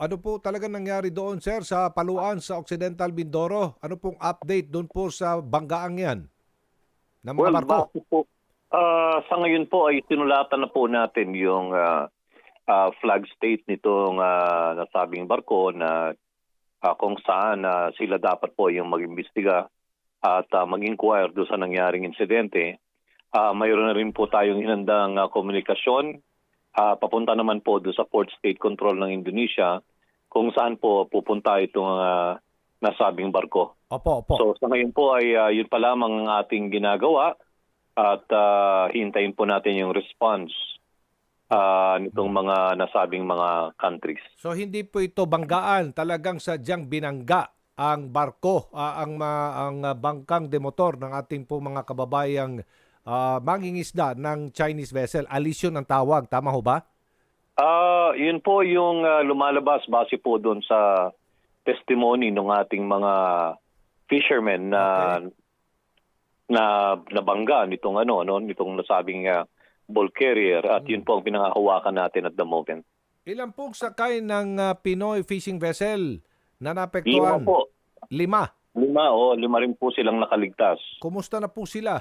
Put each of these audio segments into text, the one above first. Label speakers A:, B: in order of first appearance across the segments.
A: ano po talaga nangyari doon, sir, sa Paluan, sa Occidental Mindoro? Ano pong update doon po sa banggaang yan? Ng mga
B: Well,
A: barko?
B: po, ah, sa ngayon po ay sinulatan na po natin yung ah, ah, flag state nitong ah, nasabing barko na ah, kung saan ah, sila dapat po yung mag-imbestiga at ah, mag-inquire doon sa nangyaring insidente. Ah, mayroon na rin po tayong hinandang ah, komunikasyon ah, papunta naman po doon sa Port State Control ng Indonesia kung saan po pupunta itong ah, nasabing barko.
A: Opo, opo.
B: So sa ngayon po ay ah, yun pa lamang ang ating ginagawa at ah, hintayin po natin yung response ah, nitong mga nasabing mga countries.
A: So hindi po ito banggaan, talagang sadyang binangga ang barko, ah, ang ma- ang bangkang demotor ng ating po mga kababayang ah, mangingisda ng Chinese vessel. Alisyon ang tawag, tama ho ba?
B: Ah, yun po yung ah, lumalabas base po doon sa testimony ng ating mga fishermen na na nabangga nitong ano no nitong nasabing ah, bulk carrier at yun po ang pinangahawakan natin at the moment.
A: Ilan pong sakay ng ah, Pinoy fishing vessel na
B: Lima
A: naapektuhan?
B: po.
A: Lima.
B: Lima o lima rin po silang nakaligtas.
A: Kumusta na po sila?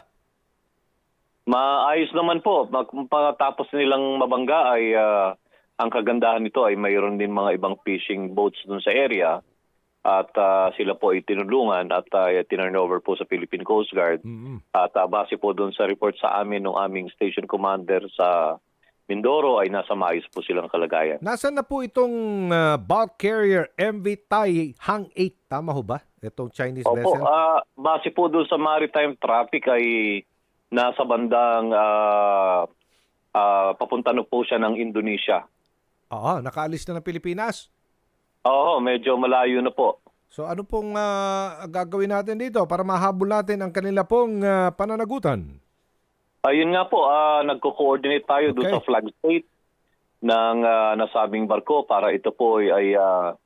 B: Maayos naman po. Pagkatapos nilang mabangga ay ah, ang kagandahan nito ay mayroon din mga ibang fishing boats dun sa area at ah, sila po ay tinulungan at uh, tinurn over po sa Philippine Coast Guard.
A: Mm-mm.
B: At ah, base po dun sa report sa amin ng aming station commander sa Mindoro ay nasa maayos po silang kalagayan.
A: Nasaan na po itong ah, bulk carrier MV Tai Hang 8? Tama ho ba? Itong Chinese
B: Opo,
A: vessel?
B: ah, base po dun sa maritime traffic ay nasa bandang ah, ah, papunta na po siya ng Indonesia.
A: Oo, nakaalis na ng Pilipinas.
B: Oo, medyo malayo na po.
A: So ano pong ah, gagawin natin dito para mahabol natin ang kanila pong ah, pananagutan?
B: Ayun nga po, ah, nagko-coordinate tayo doon
A: Okay.
B: sa flag state ng ah, nasabing barko para ito po ay, ay ah,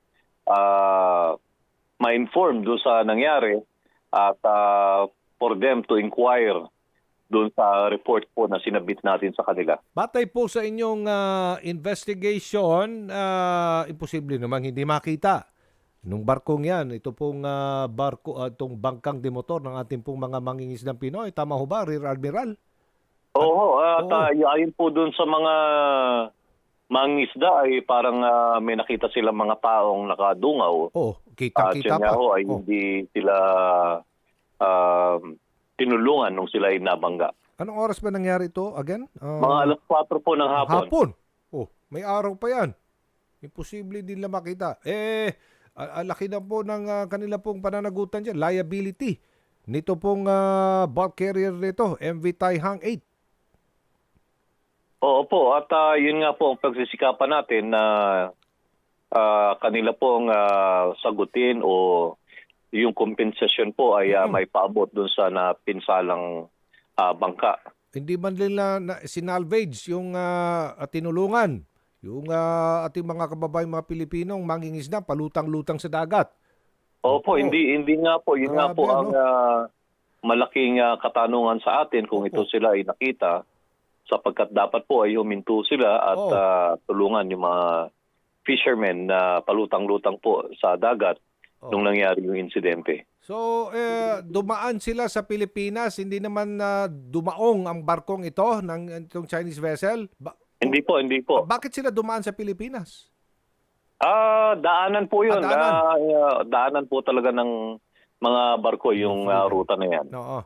B: ah, ma-inform doon sa nangyari at ah, for them to inquire doon sa report po na sinabit natin sa kanila.
A: Batay po sa inyong ah, investigation, ah, imposible namang hindi makita. Nung barkong yan, ito pong ah, barko, ah, itong bangkang demotor ng ating pong mga mangingisdang Pinoy. Tama ho ba, Rear Admiral?
B: Oo, at
A: Oo.
B: ah, ayon po doon sa mga mangisda ay parang ah, may nakita silang mga taong nakadungaw.
A: Oh,
B: At
A: kitang-kita
B: yun nga
A: pa.
B: ho ay
A: Oh.
B: hindi sila um, tinulungan nung sila ay nabangga.
A: Anong oras ba nangyari ito again? Ah,
B: Mga alas 4 po ng hapon.
A: Hapon. Oh, may araw pa yan. Imposible din lang makita. Eh, laki na po ng ah, kanila pong pananagutan dyan. Liability. Nito pong ah, bulk carrier nito, MV Tai Hang 8.
B: Oo po, at ah, yun nga po ang pagsisikapan natin na ah, kanila pong ah, sagutin o yung kompensasyon po ay
A: Mm.
B: may paabot dun sa napinsalang ah, bangka.
A: Hindi man nila na, sinalvage yung ah, tinulungan. Yung ah, ating mga kababayan mga Pilipinong mangingisda, palutang-lutang sa dagat.
B: Opo,
A: Oo.
B: hindi hindi nga po, yun nga po ang
A: ano?
B: ah, malaking ah, katanungan sa atin kung ito
A: Opo.
B: sila ay nakita sapagkat dapat po ay huminto sila at ah, tulungan yung mga fishermen na palutang-lutang po sa dagat
A: Oo.
B: nung nangyari yung insidente.
A: So, eh, dumaan sila sa Pilipinas, hindi naman na dumaong ang barkong ito ng itong Chinese vessel. Ba-
B: Hindi po, hindi po.
A: bakit sila dumaan sa Pilipinas?
B: Ah, daanan po 'yun.
A: Ah, daanan.
B: Ah, ah, daanan po talaga ng mga barko yung ah, ruta na 'yan.
A: Oo.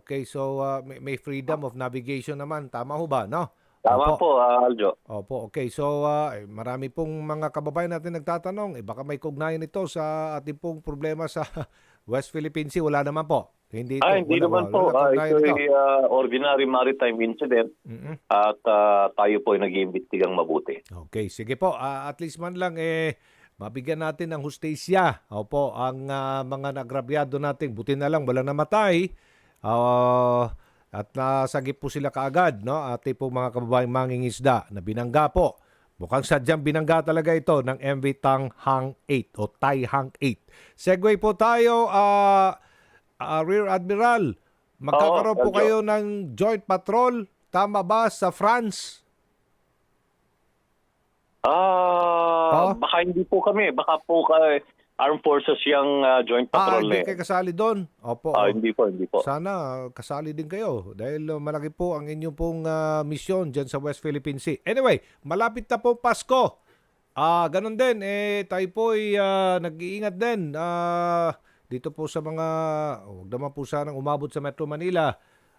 A: Okay, so uh, may, may freedom of navigation naman. Tama ho ba, no?
B: Tama
A: Opo.
B: po, ah, Aljo.
A: Opo, okay. So, uh, eh, marami pong mga kababayan natin nagtatanong, eh, baka may kugnayan ito sa ating pong problema sa West Philippine Sea. Wala naman po. Hindi ito.
B: Ah, hindi
A: Wala-
B: naman
A: wala
B: po. Ah,
A: kugnayan
B: ito
A: ito.
B: ay ah, ordinary maritime incident
A: Mm-mm.
B: at ah, tayo po ay nag-iimbestigang mabuti.
A: Okay, sige po. Ah, at least man lang eh mabigyan natin ng hustisya. Opo, ang ah, mga nagrabyado natin, buti na lang walang namatay. Ah, at nasagip po sila kaagad, no? Ate po mga kababaeng mangingisda na binangga po. Mukhang sadyang binangga talaga ito ng MV Tang Hang 8 o Tai Hang 8. Segway po tayo, ah, ah, Rear Admiral. Magkakaroon
B: Oo,
A: po kayo ng joint patrol, tama ba, sa France?
B: Ah,
A: Oh?
B: baka hindi po kami. Baka po ka Armed Forces yung ah, joint
A: Ah,
B: patrol
A: hindi
B: eh.
A: kayo kasali doon? Opo.
B: Ah,
A: oh.
B: hindi po, hindi po.
A: Sana kasali din kayo dahil uh, malaki po ang inyong pong uh, misyon dyan sa West Philippine Sea. Anyway, malapit na po Pasko. Ah, ganun din eh tayo po ay ah, nag-iingat din ah, dito po sa mga wag naman po sanang umabot sa Metro Manila.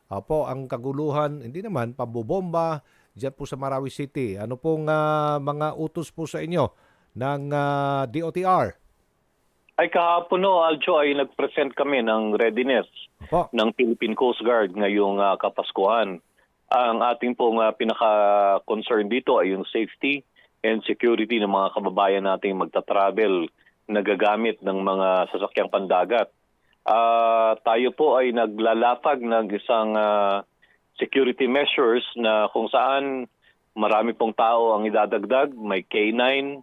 A: Opo, ang kaguluhan hindi naman pambobomba diyan po sa Marawi City. Ano pong ah, mga utos po sa inyo ng ah, DOTR?
B: Ay kahapon no, Aljo, ay nag-present kami ng readiness
A: Opo.
B: ng Philippine Coast Guard ngayong ah, Kapaskuhan. Ang ating pong ah, pinaka-concern dito ay yung safety and security ng mga kababayan nating magta-travel na gagamit ng mga sasakyang pandagat. Ah, tayo po ay naglalapag ng isang ah, security measures na kung saan marami pong tao ang idadagdag, may K9,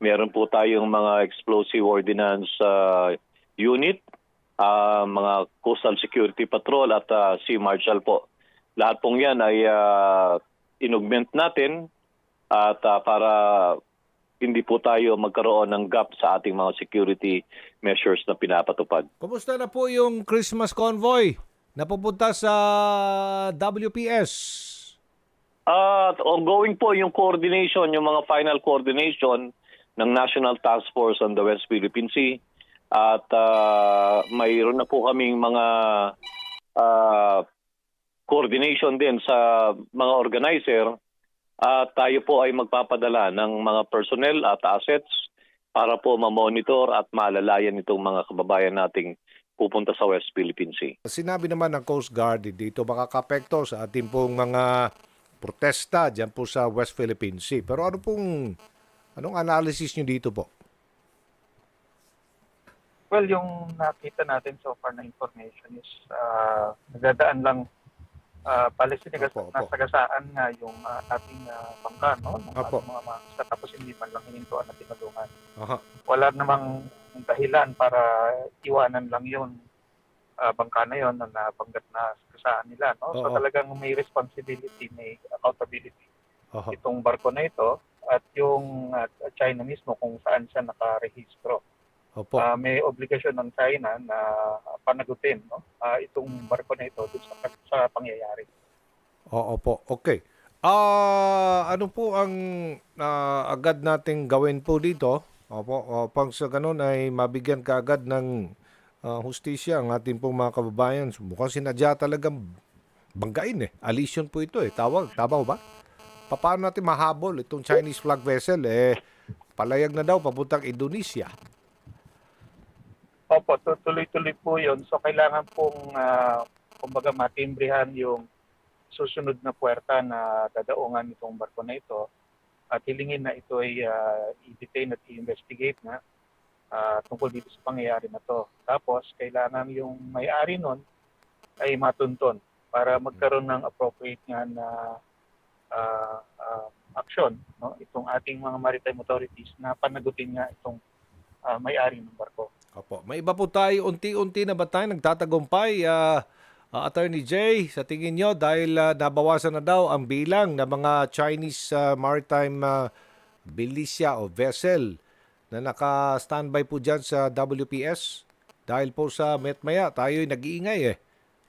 B: meron po tayong mga explosive ordnance ah, unit, ah, mga coastal security patrol at ah, sea marshal po. Lahat pong yan ay ah, inaugment natin at ah, para hindi po tayo magkaroon ng gap sa ating mga security measures na pinapatupad.
A: Kumusta na po yung Christmas convoy na pupunta sa WPS?
B: At ongoing po yung coordination, yung mga final coordination ng National Task Force on the West Philippine Sea. At ah, mayroon na po kaming mga ah, coordination din sa mga organizer. At tayo po ay magpapadala ng mga personnel at assets para po ma-monitor at maalalayan itong mga kababayan nating pupunta sa West Philippine Sea.
A: Sinabi naman ng Coast Guard, dito makakapekto sa ating pong mga protesta dyan po sa West Philippine Sea. Pero ano pong, anong analysis nyo dito po?
C: Well, yung nakita natin so far na information is uh, nagdadaan lang uh, palisinig
A: Opo, opo.
C: nasagasaan nga yung uh, ating uh, bangka, no? Ng
A: Opo.
C: ating mga mga tapos hindi man lang hinintuan at tinulungan.
A: Aha.
C: Wala namang dahilan para iwanan lang yun uh, bangka na yon na nabanggat na sagasaan nila, no? So
A: Oo.
C: talagang may responsibility, may accountability
A: Aha.
C: itong barko na ito at yung uh, China mismo kung saan siya nakarehistro.
A: Opo.
C: Ah, may obligasyon ng China na panagutin no? Ah, itong barko na ito sa, sa pangyayari.
A: Oo po. Okay. Ah, ano po ang ah, agad nating gawin po dito? Opo, o, pang sa ganun ay mabigyan ka agad ng ah, hustisya ang ating pong mga kababayan. Mukhang sinadya talagang banggain eh. Alision po ito eh. Tawag, tama ba? Pa- Paano natin mahabol itong Chinese flag vessel eh palayag na daw papuntang Indonesia.
C: Opo, tu- tuloy-tuloy po yun. So kailangan pong ah, kumbaga matimbrihan yung susunod na puwerta na dadaungan itong barko na ito at hilingin na ito ay ah, i-detain at i-investigate na ah, tungkol dito sa pangyayari na to. Tapos kailangan yung may-ari nun ay matunton para magkaroon ng appropriate nga na ah, ah, action no itong ating mga maritime authorities na panagutin nga itong ah, may-ari ng barko.
A: Opo. May iba po tayo, unti-unti na ba tayo nagtatagumpay, ah, ah, Attorney Jay, sa tingin nyo, dahil ah, nabawasan na daw ang bilang ng mga Chinese ah, maritime ah, militia o vessel na naka-standby po dyan sa WPS? Dahil po sa Metmaya, tayo nag-iingay eh.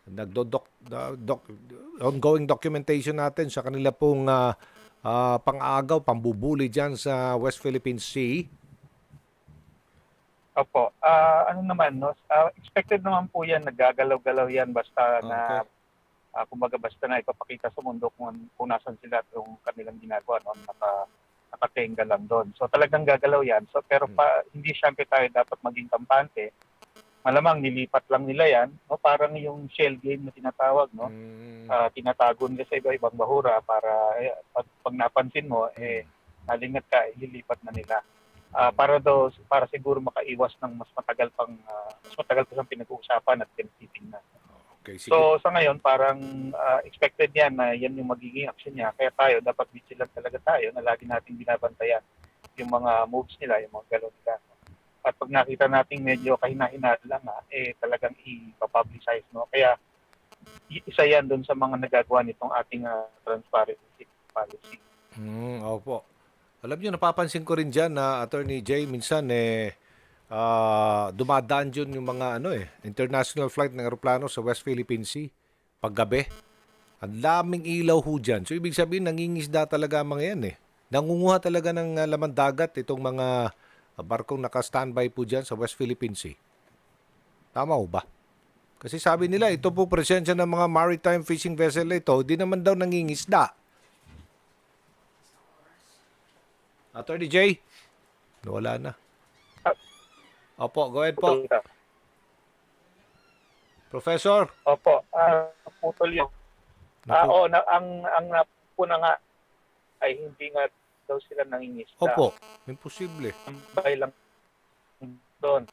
A: Nagdodok, ah, doc- ongoing documentation natin sa kanila pong ah, ah, pang-agaw, pambubuli dyan sa West Philippine Sea.
C: Opo. Ah, ano naman, no? Ah, expected naman po yan, naggagalaw-galaw yan basta na, ah, kumbaga basta na ipapakita sa mundo kung, kung nasan sila at yung kanilang ginagawa, no? Naka, nakatenga lang doon. So talagang gagalaw yan. So, pero pa, hindi syempre tayo dapat maging kampante. Malamang nilipat lang nila yan, no? Parang yung shell game na tinatawag, no?
A: Mm.
C: Ah, tinatago nila sa iba-ibang bahura para eh, pag, pag napansin mo, eh, nalingat ka, ililipat na nila. Ah, para daw para siguro makaiwas ng mas matagal pang ah, mas matagal pa siyang pinag-uusapan at pinagtitingnan.
A: Okay, sige.
C: So sa ngayon parang ah, expected yan na yan yung magiging action niya. Kaya tayo dapat vigilant talaga tayo na lagi nating binabantayan yung mga moves nila, yung mga galaw nila. At pag nakita nating medyo kahina-hinala lang nga, eh talagang i-publicize no. Kaya isa yan doon sa mga nagagawa nitong ating ah, transparency policy.
A: Mm, opo. Alam niyo, napapansin ko rin dyan na Attorney Jay, minsan eh, ah, dumadaan dyan yung mga ano eh, international flight ng aeroplano sa West Philippine Sea paggabi. Ang daming ilaw ho dyan. So, ibig sabihin, nangingisda talaga mga yan eh. Nangunguha talaga ng ah, laman dagat itong mga ah, barkong naka-standby po dyan sa West Philippine Sea. Tama ho ba? Kasi sabi nila, ito po presensya ng mga maritime fishing vessel ito, di naman daw nangingisda. Attorney Jay? Nawala na. Opo, go ahead po. Professor?
C: Opo, ah, putol yun. Ah,
A: Naku-
C: oo, na, ang ang napuna nga ay hindi nga daw sila nangingisda.
A: Opo, imposible.
C: Tambay lang doon.